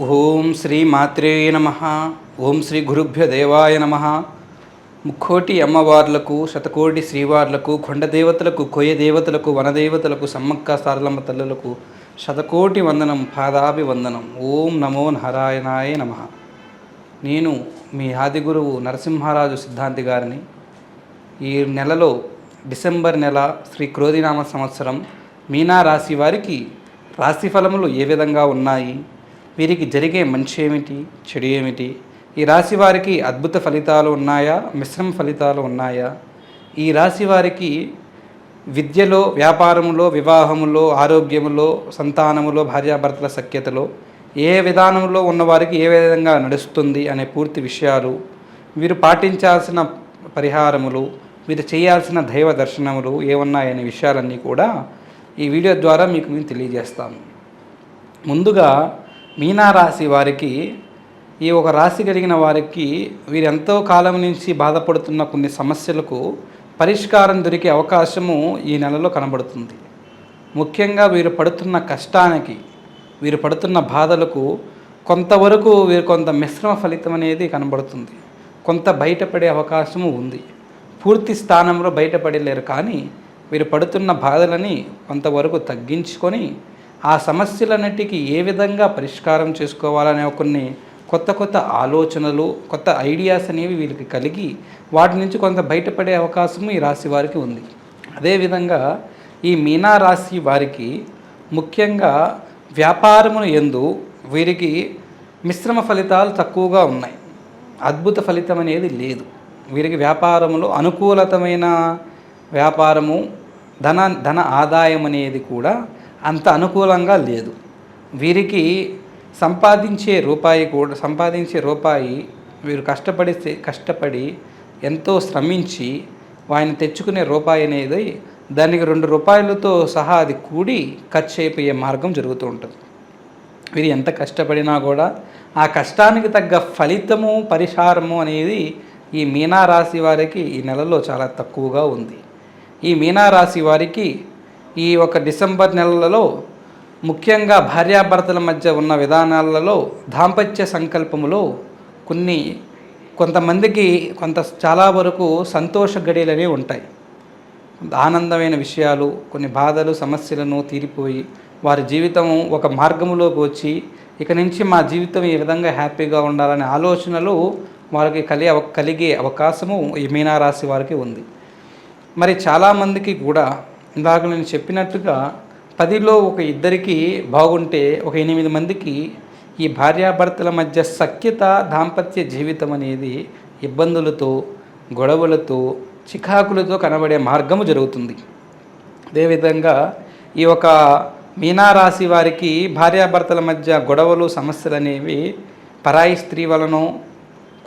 ఓం శ్రీ మాత్రే నమ. ఓం శ్రీ గురుభ్య దేవాయ నమ. ముక్కోటి అమ్మవార్లకు శతకోటి శ్రీవార్లకు కొండ దేవతలకు కొయ్య దేవతలకు వనదేవతలకు సమ్మక్క సారలమ్మ తల్లులకు శతకోటి వందనం పాదాభి వందనం ఓం నమో నారాయణాయ నమ. నేను మీ ఆది గురువు నరసింహారాజు సిద్ధాంతి గారిని. ఈ నెలలో డిసెంబర్ నెల శ్రీ క్రోధినామ సంవత్సరం మీనా రాశి వారికి రాశి ఫలములు ఏ విధంగా ఉన్నాయి? వీరికి జరిగే మంచి ఏమిటి చెడు ఏమిటి? ఈ రాశి వారికి అద్భుత ఫలితాలు ఉన్నాయా మిశ్రమ ఫలితాలు ఉన్నాయా? ఈ రాశి వారికి విద్యలో వ్యాపారములో వివాహములో ఆరోగ్యములో సంతానములో భార్యాభర్తల సఖ్యతలో ఏ విధానంలో ఉన్నవారికి ఏ విధంగా నడుస్తుంది అనే పూర్తి విషయాలు వీరు పాటించాల్సిన పరిహారములు వీరు చేయాల్సిన దైవ దర్శనములు ఏమున్నాయనే విషయాలన్నీ కూడా ఈ వీడియో ద్వారా మీకు మేము తెలియజేస్తాము ముందుగా మీనా రాశి వారికి ఈ ఒక రాశి కలిగిన వారికి వీరెంతో కాలం నుంచి బాధపడుతున్న కొన్ని సమస్యలకు పరిష్కారం దొరికే అవకాశము ఈ నెలలో కనబడుతుంది. ముఖ్యంగా వీరు పడుతున్న కష్టానికి వీరు పడుతున్న బాధలకు కొంతవరకు వీరు కొంత మిశ్రమ ఫలితం అనేది కనబడుతుంది. కొంత బయటపడే అవకాశము ఉంది. పూర్తి స్థానంలో బయటపడలేరు కానీ వీరు పడుతున్న బాధలని కొంతవరకు తగ్గించుకొని ఆ సమస్యలన్నిటికీ ఏ విధంగా పరిష్కారం చేసుకోవాలనే కొన్ని కొత్త కొత్త ఆలోచనలు కొత్త ఐడియాస్ అనేవి వీరికి కలిగి వాటి నుంచి కొంత బయటపడే అవకాశము ఈ రాశి వారికి ఉంది. అదేవిధంగా ఈ మీనా రాశి వారికి ముఖ్యంగా వ్యాపారమును ఎందు వీరికి మిశ్రమ ఫలితాలు తక్కువగా ఉన్నాయి. అద్భుత ఫలితం అనేది లేదు. వీరికి వ్యాపారములో అనుకూలతమైన వ్యాపారము ధన ధన ఆదాయం అనేది కూడా అంత అనుకూలంగా లేదు. వీరికి సంపాదించే రూపాయి కూడా సంపాదించే రూపాయి వీరు కష్టపడి కష్టపడి ఎంతో శ్రమించి వాయిని తెచ్చుకునే రూపాయి అనేది దానికి రెండు రూపాయలతో సహా అది కూడి ఖర్చు అయిపోయే మార్గం జరుగుతూ ఉంటుంది. వీరు ఎంత కష్టపడినా కూడా ఆ కష్టానికి తగ్గ ఫలితము పరిహారము అనేది ఈ మీనారాశి వారికి ఈ నెలలో చాలా తక్కువగా ఉంది. ఈ మీనారాశి వారికి ఈ ఒక డిసెంబర్ నెలలలో ముఖ్యంగా భార్యాభర్తల మధ్య ఉన్న విధానాలలో దాంపత్య సంకల్పములో కొన్ని కొంతమందికి కొంత చాలా వరకు సంతోష గడియలనే ఉంటాయి. ఆనందమైన విషయాలు కొన్ని బాధలు సమస్యలను తీరిపోయి వారి జీవితం ఒక మార్గములోకి వచ్చి ఇక నుంచి మా జీవితం ఈ విధంగా హ్యాపీగా ఉండాలనే ఆలోచనలు వారికి కలిగే కలిగే అవకాశము ఈ మీనారాశి వారికి ఉంది. మరి చాలామందికి కూడా ఇందాక నేను చెప్పినట్టుగా పదిలో ఒక ఇద్దరికి బాగుంటే ఒక ఎనిమిది మందికి ఈ భార్యాభర్తల మధ్య సఖ్యత దాంపత్య జీవితం అనేది ఇబ్బందులతో గొడవలతో చికాకులతో కనబడే మార్గము జరుగుతుంది. అదేవిధంగా ఈ ఒక మీనారాశి వారికి భార్యాభర్తల మధ్య గొడవలు సమస్యలు అనేవి పరాయి స్త్రీ వలనో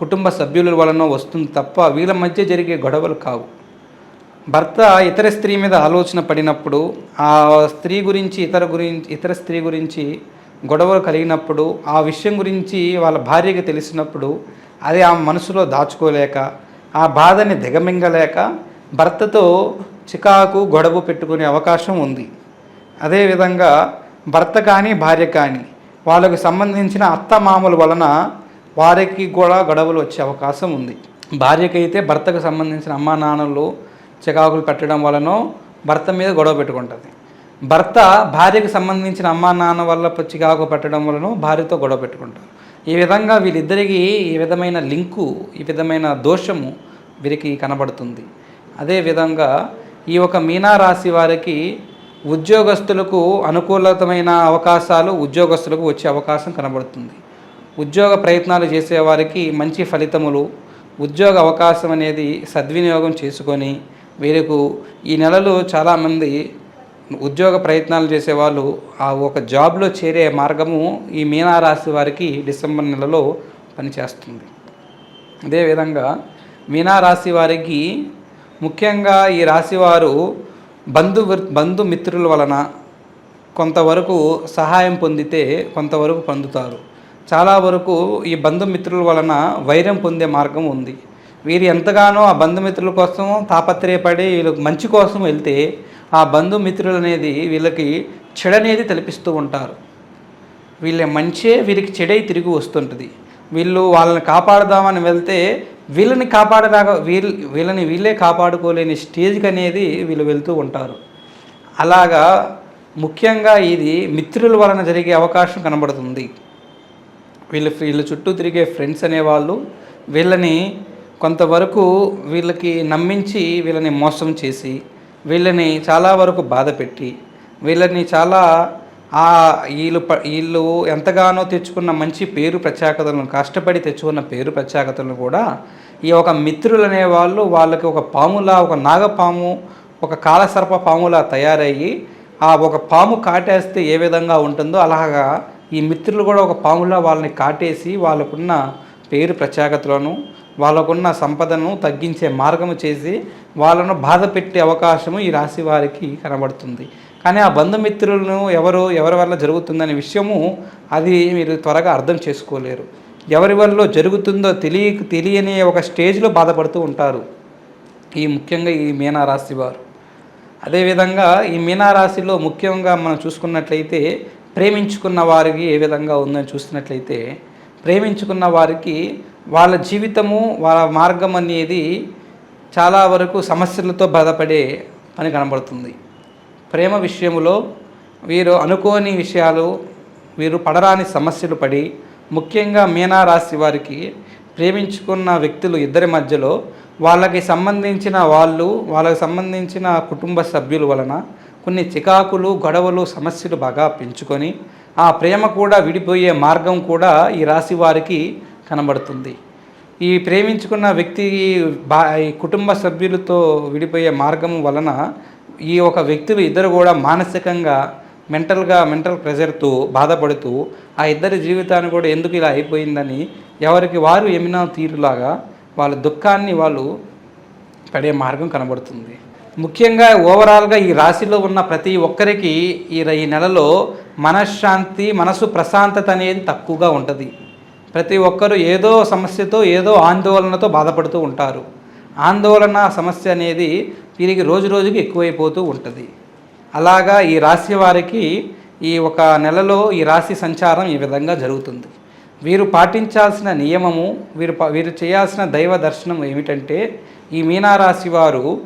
కుటుంబ సభ్యుల వలనో వస్తుంది తప్ప వీళ్ళ మధ్య జరిగే గొడవలు కావు. భర్త ఇతర స్త్రీ మీద ఆలోచన పడినప్పుడు ఆ స్త్రీ గురించి ఇతర గురించి ఇతర స్త్రీ గురించి గొడవలు కలిగినప్పుడు ఆ విషయం గురించి వాళ్ళ భార్యకి తెలిసినప్పుడు అది ఆ మనసులో దాచుకోలేక ఆ బాధని దిగమింగలేక భర్తతో చికాకు గొడవ పెట్టుకునే అవకాశం ఉంది. అదేవిధంగా భర్త కానీ భార్య కానీ వాళ్ళకు సంబంధించిన అత్తమామల వలన వారికి కూడా గొడవలు వచ్చే అవకాశం ఉంది. భార్యకైతే భర్తకు సంబంధించిన అమ్మా నాన్నలు చికాకులు పెట్టడం వలనో భర్త మీద గొడవ పెట్టుకుంటుంది. భర్త భార్యకు సంబంధించిన అమ్మా నాన్న వల్ల చికాకు పెట్టడం వలన భార్యతో గొడవ పెట్టుకుంటారు. ఈ విధంగా వీళ్ళిద్దరికి ఈ విధమైన లింకు ఈ విధమైన దోషము వీరికి కనబడుతుంది. అదేవిధంగా ఈ ఒక మీనారాశి వారికి ఉద్యోగస్తులకు అనుకూలతమైన అవకాశాలు ఉద్యోగస్తులకు వచ్చే అవకాశం కనబడుతుంది. ఉద్యోగ ప్రయత్నాలు చేసేవారికి మంచి ఫలితములు ఉద్యోగ అవకాశం అనేది సద్వినియోగం చేసుకొని వీరికి ఈ నెలలో చాలామంది ఉద్యోగ ప్రయత్నాలు చేసేవాళ్ళు ఆ ఒక జాబ్లో చేరే మార్గము ఈ మీనారాశి వారికి డిసెంబర్ నెలలో పనిచేస్తుంది. అదేవిధంగా మీనారాశి వారికి ముఖ్యంగా ఈ రాశివారు బంధు బంధుమిత్రుల వలన కొంతవరకు సహాయం పొందితే కొంతవరకు పొందుతారు చాలా వరకు ఈ బంధుమిత్రుల వలన వైరం పొందే మార్గం ఉంది. వీరు ఎంతగానో ఆ బంధుమిత్రుల కోసం తాపత్రయపడి వీళ్ళకి మంచి కోసం వెళ్తే ఆ బంధుమిత్రులు అనేది వీళ్ళకి చెడనేది తలపిస్తూ ఉంటారు. వీళ్ళ మంచే వీరికి చెడై తిరిగి వస్తుంటుంది. వీళ్ళు వాళ్ళని కాపాడదామని వెళ్తే వీళ్ళని కాపాడరాక వీళ్ళు వీళ్ళని వీళ్ళే కాపాడుకోలేని స్టేజ్కి అనేది వీళ్ళు వెళ్తూ ఉంటారు. అలాగా ముఖ్యంగా ఇది మిత్రుల వలన జరిగే అవకాశం కనబడుతుంది. వీళ్ళు వీళ్ళ చుట్టూ తిరిగే ఫ్రెండ్స్ అనేవాళ్ళు వీళ్ళని కొంతవరకు వీళ్ళకి నమ్మించి వీళ్ళని మోసం చేసి వీళ్ళని చాలా వరకు బాధ పెట్టి వీళ్ళని చాలా ఆ వీళ్ళు వీళ్ళు ఎంతగానో తెచ్చుకున్న మంచి పేరు ప్రత్యేకతలను కష్టపడి తెచ్చుకున్న పేరు ప్రత్యేకతలను కూడా ఈ ఒక మిత్రులు అనేవాళ్ళు వాళ్ళకి ఒక పాములా ఒక నాగపాము ఒక కాలసర్ప పాములా తయారయ్యి ఆ ఒక పాము కాటేస్తే ఏ విధంగా ఉంటుందో అలాగా ఈ మిత్రులు కూడా ఒక పాములా వాళ్ళని కాటేసి వాళ్ళకున్న పేరు ప్రత్యేకతలను వాళ్ళకున్న సంపదను తగ్గించే మార్గము చేసి వాళ్ళను బాధ పెట్టే అవకాశము ఈ రాశి వారికి కనబడుతుంది. కానీ ఆ బంధుమిత్రులను ఎవరు ఎవరి వల్ల జరుగుతుందనే విషయము అది మీరు త్వరగా అర్థం చేసుకోలేరు. ఎవరి వల్ల జరుగుతుందో తెలియ తెలియని ఒక స్టేజ్లో బాధపడుతూ ఉంటారు ఈ ముఖ్యంగా ఈ మీనారాశి వారు. అదేవిధంగా ఈ మీనారాశిలో ముఖ్యంగా మనం చూసుకున్నట్లయితే ప్రేమించుకున్న వారికి ఏ విధంగా ఉందని చూసినట్లయితే ప్రేమించుకున్న వారికి వాళ్ళ జీవితము వాళ్ళ మార్గం అనేది చాలా వరకు సమస్యలతో బాధపడే పని కనబడుతుంది. ప్రేమ విషయంలో వీరు అనుకోని విషయాలు వీరు పడరాని సమస్యలు పడి ముఖ్యంగా మీనారాశి వారికి ప్రేమించుకున్న వ్యక్తులు ఇద్దరి మధ్యలో వాళ్ళకి సంబంధించిన వాళ్ళు వాళ్ళకి సంబంధించిన కుటుంబ సభ్యుల వలన కొన్ని చికాకులు గొడవలు సమస్యలు బాగా పెంచుకొని ఆ ప్రేమ కూడా విడిపోయే మార్గం కూడా ఈ రాశి వారికి కనబడుతుంది. ఈ ప్రేమించుకున్న వ్యక్తి బా ఈ కుటుంబ సభ్యులతో విడిపోయే మార్గం వలన ఈ ఒక వ్యక్తులు ఇద్దరు కూడా మానసికంగా మెంటల్గా మెంటల్ ప్రెషర్తో బాధపడుతూ ఆ ఇద్దరి జీవితాన్ని కూడా ఎందుకు ఇలా అయిపోయిందని ఎవరికి వారు ఎమినా తీరులాగా వాళ్ళ దుఃఖాన్ని వాళ్ళు పడే మార్గం కనబడుతుంది. ముఖ్యంగా ఓవరాల్గా ఈ రాశిలో ఉన్న ప్రతి ఒక్కరికి ఈ ర- ఈ నెలలో మనశ్శాంతి మనసు ప్రశాంతత అనేది తక్కువగా ఉంటుంది. ప్రతి ఒక్కరు ఏదో సమస్యతో ఏదో ఆందోళనతో బాధపడుతూ ఉంటారు. ఆందోళన సమస్య అనేది వీరికి రోజు రోజుకి ఎక్కువైపోతూ ఉంటుంది. అలాగా ఈ రాశి వారికి ఈ ఒక నెలలో ఈ రాశి సంచారం ఈ విధంగా జరుగుతుంది. వీరు పాటించాల్సిన నియమము వీరు ప- వీరు చేయాల్సిన దైవ దర్శనం ఏమిటంటే ఈ మీనారాశి వారు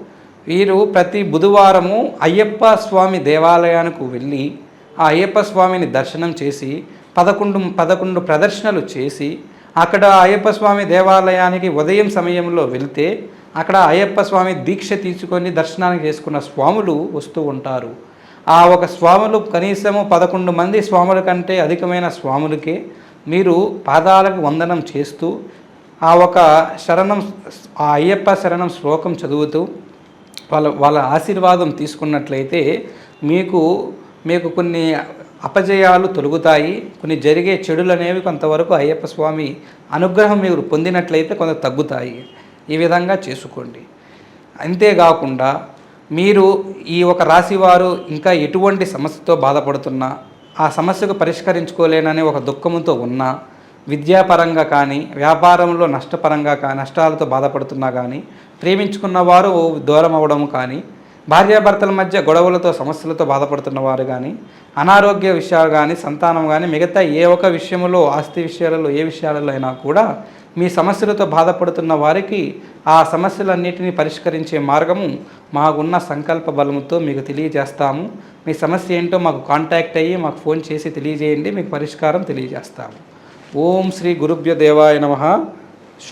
వీరు ప్రతి బుధవారము అయ్యప్ప స్వామి దేవాలయానికి వెళ్ళి ఆ అయ్యప్ప స్వామిని దర్శనం చేసి పదకొండు పదకొండు ప్రదర్శనలు చేసి అక్కడ అయ్యప్ప స్వామి దేవాలయానికి ఉదయం సమయంలో వెళ్తే అక్కడ అయ్యప్ప స్వామి దీక్ష తీసుకొని దర్శనానికి చేసుకున్న స్వాములు వస్తూ ఉంటారు. ఆ ఒక స్వాములు కనీసము పదకొండు మంది స్వాముల కంటే అధికమైన స్వాములకే మీరు పాదాలకు వందనం చేస్తూ ఆ ఒక శరణం ఆ అయ్యప్ప శరణం శ్లోకం చదువుతూ వాళ్ళ వాళ్ళ ఆశీర్వాదం తీసుకున్నట్లయితే మీకు మీకు కొన్ని అపజయాలు తొలుగుతాయి. కొన్ని జరిగే చెడులు అనేవి కొంతవరకు అయ్యప్ప స్వామి అనుగ్రహం మీరు పొందినట్లయితే కొంత తగ్గుతాయి. ఈ విధంగా చేసుకోండి. అంతేకాకుండా మీరు ఈ ఒక రాశివారు ఇంకా ఎటువంటి సమస్యతో బాధపడుతున్నా ఆ సమస్యకు పరిష్కరించుకోలేననే ఒక దుఃఖంతో ఉన్నా విద్యాపరంగా కానీ వ్యాపారంలో నష్టపరంగా కానీ నష్టాలతో బాధపడుతున్నా కానీ ప్రేమించుకున్న వారు దూరం అవ్వడం కానీ భార్యాభర్తల మధ్య గొడవలతో సమస్యలతో బాధపడుతున్న వారు కానీ అనారోగ్య విషయాలు కానీ సంతానం కానీ మిగతా ఏ ఒక్క విషయంలో ఆస్తి విషయాలలో ఏ విషయాలలో అయినా కూడా మీ సమస్యలతో బాధపడుతున్న వారికి ఆ సమస్యలన్నిటినీ పరిష్కరించే మార్గము మాకున్న సంకల్ప బలముతో మీకు తెలియజేస్తాము. మీ సమస్య ఏంటో మాకు కాంటాక్ట్ అయ్యి మాకు ఫోన్ చేసి తెలియజేయండి మీకు పరిష్కారం తెలియజేస్తాము. ఓం శ్రీ గురుభ్య దేవాయ నమ.